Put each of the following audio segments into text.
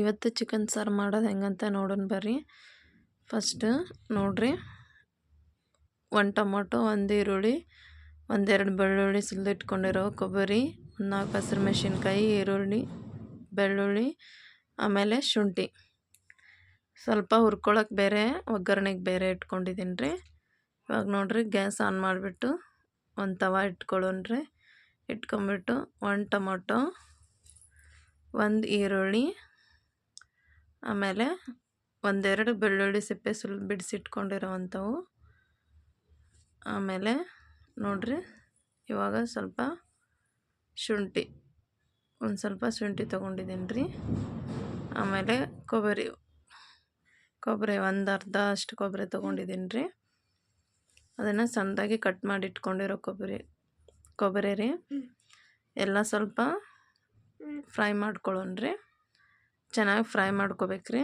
ಇವತ್ತು ಚಿಕನ್ ಸಾರು ಮಾಡೋದು ಹೆಂಗಂತ ನೋಡೋಣ ಬರ್ರಿ. ಫಸ್ಟ್ ನೋಡ್ರಿ, ಒಂದು ಟೊಮೊಟೊ, ಒಂದು ಈರುಳ್ಳಿ ಒಂದೆರಡು ಬೆಳ್ಳುಳ್ಳಿ ಸುಲಿದಿಟ್ಕೊಂಡಿರೋ ಕೊಬ್ಬರಿ, ಒಂದು ನಾಲ್ಕು ಹಸಿರು ಮೆಣಸಿನ್ಕಾಯಿ, ಈರುಳ್ಳಿ, ಬೆಳ್ಳುಳ್ಳಿ, ಆಮೇಲೆ ಶುಂಠಿ. ಸ್ವಲ್ಪ ಹುರ್ಕೊಳಕ್ಕೆ ಬೇರೆ, ಒಗ್ಗರಣೆಗೆ ಬೇರೆ ಇಟ್ಕೊಂಡಿದ್ದೀನಿ ರೀ. ಇವಾಗ ನೋಡ್ರಿ, ಗ್ಯಾಸ್ ಆನ್ ಮಾಡಿಬಿಟ್ಟು ಒಂದು ತವ ಇಟ್ಕೊಳ್ಳೋಣ್ರಿ ಇಟ್ಕೊಂಬಿಟ್ಟು ಒಂದು ಟೊಮೊಟೊ, ಒಂದು ಈರುಳ್ಳಿ ಆಮೇಲೆ ಒಂದೆರಡು ಬೆಳ್ಳುಳ್ಳಿ ಸಿಪ್ಪೆ ಸುಲ್ ಬಿಡಿಸಿಟ್ಕೊಂಡಿರೋವಂಥವು. ಆಮೇಲೆ ನೋಡ್ರಿ ಇವಾಗ ಸ್ವಲ್ಪ ಶುಂಠಿ ಒಂದು ಸ್ವಲ್ಪ ಶುಂಠಿ ತೊಗೊಂಡಿದ್ದೀನಿ ರೀ ಆಮೇಲೆ ಕೊಬ್ಬರಿ ಕೊಬ್ಬರಿ ಒಂದು ಅರ್ಧ ಅಷ್ಟು ಕೊಬ್ಬರಿ ತೊಗೊಂಡಿದ್ದೀನಿ ರೀ ಅದನ್ನು ಸಣ್ಣದಾಗಿ ಕಟ್ ಮಾಡಿ ಇಟ್ಕೊಂಡಿರೋ ಕೊಬ್ಬರಿ ಕೊಬ್ಬರಿ ರೀ. ಎಲ್ಲ ಸ್ವಲ್ಪ ಫ್ರೈ ಮಾಡ್ಕೊಳ್ಳೋಣ್ರಿ ಚೆನ್ನಾಗಿ ಫ್ರೈ ಮಾಡ್ಕೋಬೇಕ್ರಿ.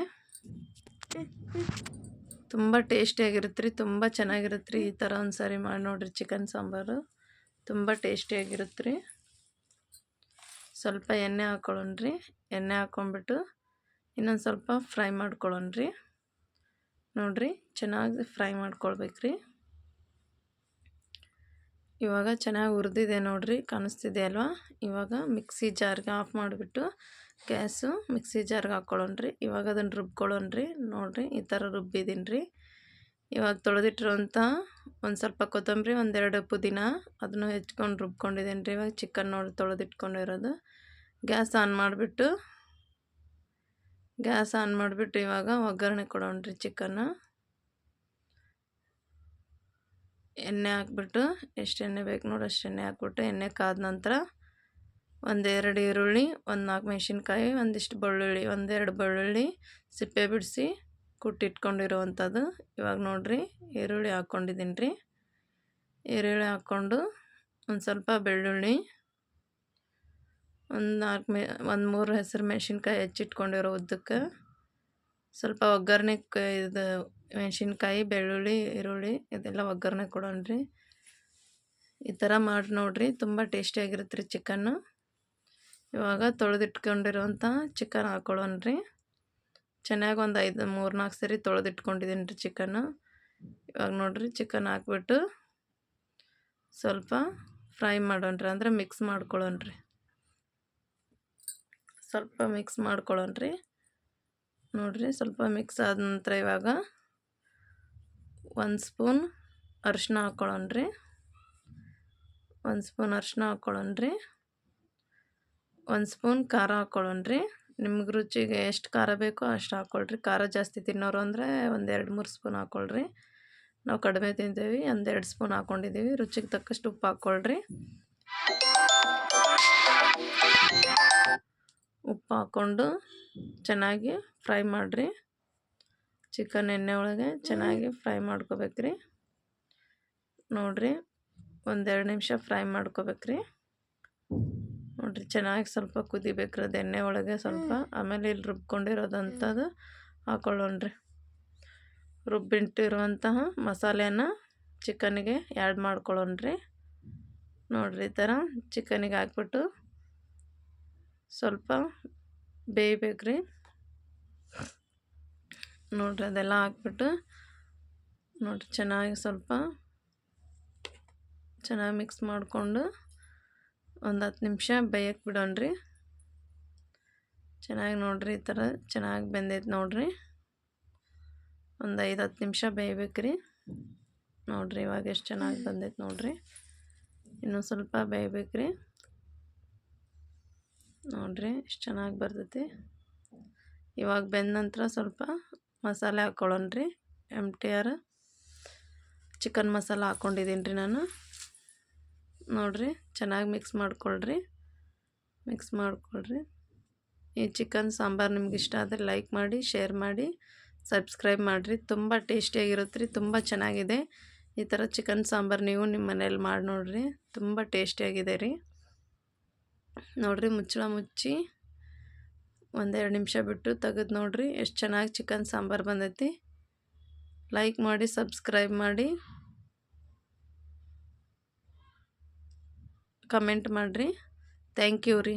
ತುಂಬ ಟೇಸ್ಟಿಯಾಗಿರುತ್ತೆ ರೀ ತುಂಬ ಚೆನ್ನಾಗಿರುತ್ತೆ ರೀ ಈ ಥರ ಒಂದು ಸಾರಿ ಮಾಡಿ ನೋಡಿರಿ ಚಿಕನ್ ಸಾಂಬಾರು. ತುಂಬ ಟೇಸ್ಟಿಯಾಗಿರುತ್ತೆ ರೀ ಸ್ವಲ್ಪ ಎಣ್ಣೆ ಹಾಕ್ಕೊಳ್ಳೋಣ್ರಿ ಎಣ್ಣೆ ಹಾಕ್ಕೊಂಬಿಟ್ಟು ಇನ್ನೊಂದು ಸ್ವಲ್ಪ ಫ್ರೈ ಮಾಡ್ಕೊಳ್ಳೋಣ್ರಿ. ನೋಡಿರಿ, ಚೆನ್ನಾಗಿ ಫ್ರೈ ಮಾಡ್ಕೊಳ್ಬೇಕ್ರಿ. ಇವಾಗ ಚೆನ್ನಾಗಿ ಹುರಿದಿದೆ ನೋಡಿರಿ, ಕಾಣಿಸ್ತಿದೆ ಅಲ್ವಾ? ಇವಾಗ ಮಿಕ್ಸಿ ಜಾರ್ಗೆ ಆಫ್ ಮಾಡಿಬಿಟ್ಟು ಗ್ಯಾಸು ಮಿಕ್ಸಿ ಜಾರ್ಗೆ ಹಾಕ್ಕೊಳ್ಳೋಣ್ರಿ. ಇವಾಗ ಅದನ್ನು ರುಬ್ಕೊಳ್ಳೋಣ್ರಿ. ನೋಡಿರಿ, ಈ ಥರ ರುಬ್ಬಿದ್ದೀನಿ ರೀ ಇವಾಗ ತೊಳೆದಿಟ್ಟಿರೋಂಥ ಒಂದು ಸ್ವಲ್ಪ ಕೊತ್ತಂಬರಿ, ಒಂದೆರಡು ಪುದೀನ ಅದನ್ನು ಹೆಚ್ಕೊಂಡು ರುಬ್ಕೊಂಡಿದ್ದೀನಿ ರೀ ಇವಾಗ ಚಿಕನ್ ನೋಡಿ ತೊಳೆದಿಟ್ಕೊಂಡಿರೋದು. ಗ್ಯಾಸ್ ಆನ್ ಮಾಡಿಬಿಟ್ಟು, ಗ್ಯಾಸ್ ಆನ್ ಮಾಡಿಬಿಟ್ಟು ಇವಾಗ ಒಗ್ಗರಣೆ ಕೊಡೋಣ್ರಿ ಚಿಕನ್ನು. ಎಣ್ಣೆ ಹಾಕ್ಬಿಟ್ಟು ಎಷ್ಟು ಎಣ್ಣೆ ಬೇಕು ನೋಡಿ, ಅಷ್ಟು ಎಣ್ಣೆ ಹಾಕ್ಬಿಟ್ಟು ಎಣ್ಣೆ ಕಾದ ನಂತರ ಒಂದೆರಡು ಈರುಳ್ಳಿ, ಒಂದು ನಾಲ್ಕು ಮೆಣಸಿನ್ಕಾಯಿ, ಒಂದಿಷ್ಟು ಬೆಳ್ಳುಳ್ಳಿ, ಒಂದೆರಡು ಬೆಳ್ಳುಳ್ಳಿ ಸಿಪ್ಪೆ ಬಿಡಿಸಿ ಕುಟ್ಟಿಟ್ಕೊಂಡಿರುವಂಥದ್ದು. ಇವಾಗ ನೋಡಿರಿ, ಈರುಳ್ಳಿ ಹಾಕ್ಕೊಂಡಿದ್ದೀನಿ ರೀ. ಈರುಳ್ಳಿ ಹಾಕ್ಕೊಂಡು ಒಂದು ಸ್ವಲ್ಪ ಬೆಳ್ಳುಳ್ಳಿ, ಒಂದು ನಾಲ್ಕು ಮೆ, ಒಂದು ಮೂರು ಹೆಸರು ಮೆಣಸಿನ್ಕಾಯಿ ಹೆಚ್ಚಿಟ್ಕೊಂಡಿರೋ ಉದ್ದಕ್ಕೆ ಸ್ವಲ್ಪ ಒಗ್ಗರಣೆ ಇದು ಮೆಣಸಿನ್ಕಾಯಿ, ಬೆಳ್ಳುಳ್ಳಿ, ಈರುಳ್ಳಿ ಇದೆಲ್ಲ ಒಗ್ಗರಣೆ ಕೊಡೋಣ ರೀ ಈ ಥರ ಮಾಡಿ ನೋಡಿರಿ, ತುಂಬ ಟೇಸ್ಟಿಯಾಗಿರುತ್ತೆ ರೀ ಚಿಕನ್ನು. ಇವಾಗ ತೊಳೆದಿಟ್ಕೊಂಡಿರುವಂಥ ಚಿಕನ್ ಹಾಕ್ಕೊಳ್ಳೋಣ ರೀ ಚೆನ್ನಾಗಿ ಒಂದು ಐದು, ಮೂರು, ನಾಲ್ಕು ಸರಿ ತೊಳೆದಿಟ್ಕೊಂಡಿದ್ದೀನಿ ರೀ ಚಿಕನ್ನು. ಇವಾಗ ನೋಡಿರಿ ಚಿಕನ್ ಹಾಕ್ಬಿಟ್ಟು ಸ್ವಲ್ಪ ಫ್ರೈ ಮಾಡೋಣ್ರಿ, ಅಂದರೆ ಮಿಕ್ಸ್ ಮಾಡ್ಕೊಳ್ಳೋಣ್ರಿ. ಸ್ವಲ್ಪ ಮಿಕ್ಸ್ ಮಾಡ್ಕೊಳ್ಳೋಣ್ರಿ. ನೋಡಿರಿ ಸ್ವಲ್ಪ ಮಿಕ್ಸ್ ಆದ ನಂತರ ಇವಾಗ ಒಂದು ಸ್ಪೂನ್ ಅರಿಶಿನ ಹಾಕ್ಕೊಳ್ಳೋಣ್ರಿ ಒಂದು ಸ್ಪೂನ್ ಅರಿಶಿನ ಹಾಕ್ಕೊಳ್ಳೋಣ ರೀ. ಒಂದು ಸ್ಪೂನ್ ಖಾರ ಹಾಕ್ಕೊಳ್ಳೋಣ ರೀ. ನಿಮ್ಗೆ ರುಚಿಗೆ ಎಷ್ಟು ಖಾರ ಬೇಕೋ ಅಷ್ಟು ಹಾಕ್ಕೊಳ್ರಿ. ಖಾರ ಜಾಸ್ತಿ ತಿನ್ನೋರು ಅಂದರೆ ಒಂದು ಎರಡು ಮೂರು ಸ್ಪೂನ್ ಹಾಕ್ಕೊಳ್ರಿ. ನಾವು ಕಡಿಮೆ ತಿಂತೀವಿ ಒಂದೆರಡು ಸ್ಪೂನ್ ಹಾಕ್ಕೊಂಡಿದ್ದೀವಿ. ರುಚಿಗೆ ತಕ್ಕಷ್ಟು ಉಪ್ಪು ಹಾಕ್ಕೊಳ್ರಿ. ಉಪ್ಪು ಹಾಕ್ಕೊಂಡು ಚೆನ್ನಾಗಿ ಫ್ರೈ ಮಾಡಿರಿ. ಚಿಕನ್ ಎಣ್ಣೆ ಒಳಗೆ ಚೆನ್ನಾಗಿ ಫ್ರೈ ಮಾಡ್ಕೋಬೇಕ್ರಿ. ನೋಡಿರಿ ಒಂದೆರಡು ನಿಮಿಷ ಫ್ರೈ ಮಾಡ್ಕೋಬೇಕ್ರಿ. ನೋಡಿರಿ ಚೆನ್ನಾಗಿ ಸ್ವಲ್ಪ ಕುದಿಬೇಕ್ರಿ ಅದು ಎಣ್ಣೆ ಒಳಗೆ ಸ್ವಲ್ಪ. ಆಮೇಲೆ ಇಲ್ಲಿ ರುಬ್ಕೊಂಡಿರೋದಂಥದ್ದು ಹಾಕೊಳ್ಳೋಣ್ರಿ. ರುಬ್ಬಿಟ್ಟಿರುವಂತಹ ಮಸಾಲೆಯನ್ನು ಚಿಕನ್ಗೆ ಆ್ಯಡ್ ಮಾಡ್ಕೊಳ್ಳೋಣ್ರಿ. ನೋಡಿರಿ ಈ ಥರ ಚಿಕನಿಗೆ ಹಾಕ್ಬಿಟ್ಟು ಸ್ವಲ್ಪ ಬೇಯ್ಬೇಕ್ರಿ. ನೋಡಿರಿ, ಅದೆಲ್ಲ ಹಾಕ್ಬಿಟ್ಟು ನೋಡಿರಿ, ಚೆನ್ನಾಗಿ ಸ್ವಲ್ಪ ಚೆನ್ನಾಗಿ ಮಿಕ್ಸ್ ಮಾಡಿಕೊಂಡು ಒಂದು ಹತ್ತು ನಿಮಿಷ ಬೇಯಕ್ಕೆ ಬಿಡೋಣ್ರಿ. ಚೆನ್ನಾಗಿ ನೋಡಿರಿ, ಈ ಥರ ಚೆನ್ನಾಗಿ ಬೆಂದೈತೆ ನೋಡಿರಿ. ಒಂದು ಐದು ಹತ್ತು ನಿಮಿಷ ಬೇಯ್ಬೇಕ್ರಿ. ನೋಡಿರಿ, ಇವಾಗ ಎಷ್ಟು ಚೆನ್ನಾಗಿ ಬಂದೈತೆ ನೋಡಿರಿ. ಇನ್ನೂ ಸ್ವಲ್ಪ ಬೇಯ್ಬೇಕ್ರಿ. ನೋಡಿರಿ, ಎಷ್ಟು ಚೆನ್ನಾಗಿ ಬರ್ತೈತಿ. ಇವಾಗ ಬೆಂದ ನಂತರ ಸ್ವಲ್ಪ ಮಸಾಲೆ ಹಾಕ್ಕೊಳ್ಳೋಣ್ರಿ M T R chicken masala ಹಾಕ್ಕೊಂಡಿದ್ದೀನಿ ರೀ ನಾನು. ನೋಡಿರಿ, ಚೆನ್ನಾಗಿ ಮಿಕ್ಸ್ ಮಾಡ್ಕೊಳ್ರಿ. ಮಿಕ್ಸ್ ಮಾಡ್ಕೊಳ್ರಿ. ಈ ಚಿಕನ್ ಸಾಂಬಾರು ನಿಮ್ಗೆ ಇಷ್ಟ ಆದರೆ ಲೈಕ್ ಮಾಡಿ ಶೇರ್ ಮಾಡಿ ಸಬ್ಸ್ಕ್ರೈಬ್ ಮಾಡಿರಿ. ತುಂಬ ಟೇಸ್ಟಿಯಾಗಿರುತ್ತೆ ರೀ ತುಂಬ ಚೆನ್ನಾಗಿದೆ. ಈ ಥರ ಚಿಕನ್ ಸಾಂಬಾರು ನೀವು ನಿಮ್ಮ ಮನೇಲಿ ಮಾಡಿ ನೋಡಿರಿ ತುಂಬ ಟೇಸ್ಟಿಯಾಗಿದೆ ರೀ. ನೋಡಿರಿ, ಮುಚ್ಚಳ ಮುಚ್ಚಿ. ಒಂದೆರಡು ನಿಮಿಷ ಬಿಟ್ಟು ತೆಗೆದು ನೋಡಿರಿ. ಎಷ್ಟು ಚೆನ್ನಾಗಿ ಚಿಕನ್ ಸಾಂಬಾರು ಬಂದೈತಿ. ಲೈಕ್ ಮಾಡಿ ಸಬ್ಸ್ಕ್ರೈಬ್ ಮಾಡಿ. ಕಮೆಂಟ್ ಮಾಡಿರಿ. ಥ್ಯಾಂಕ್ ಯು ರೀ.